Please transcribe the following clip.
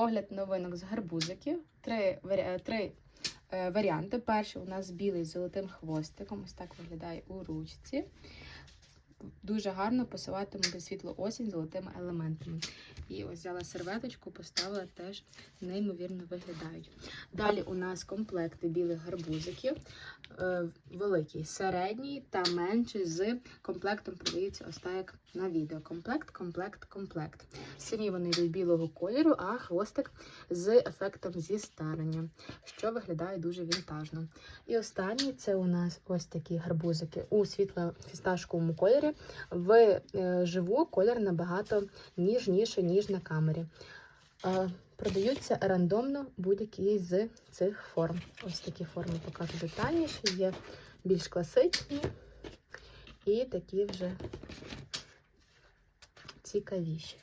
Огляд новинок з гарбузиків. Три, е, три е, варіанти. Перший у нас білий з золотим хвостиком. Ось так виглядає у ручці. Дуже гарно посилатиме світло осінь золотими елементами. І ось взяла серветочку, поставила теж неймовірно виглядають. Далі у нас комплекти білих гарбузиків. Е, великий, середній та менший з комплектом продається ось так як на відео. Комплект, комплект, комплект. Самі вони йдуть білого кольору, а хвостик з ефектом зістарення, що виглядає дуже вінтажно. І останній це у нас ось такі гарбузики у світло-фісташковому кольорі. В е, живу колір набагато ніжніше, ніж на камері. Продаються рандомно будь-які з цих форм. Ось такі форми покажу детальніше. Є більш класичні і такі вже цікавіші.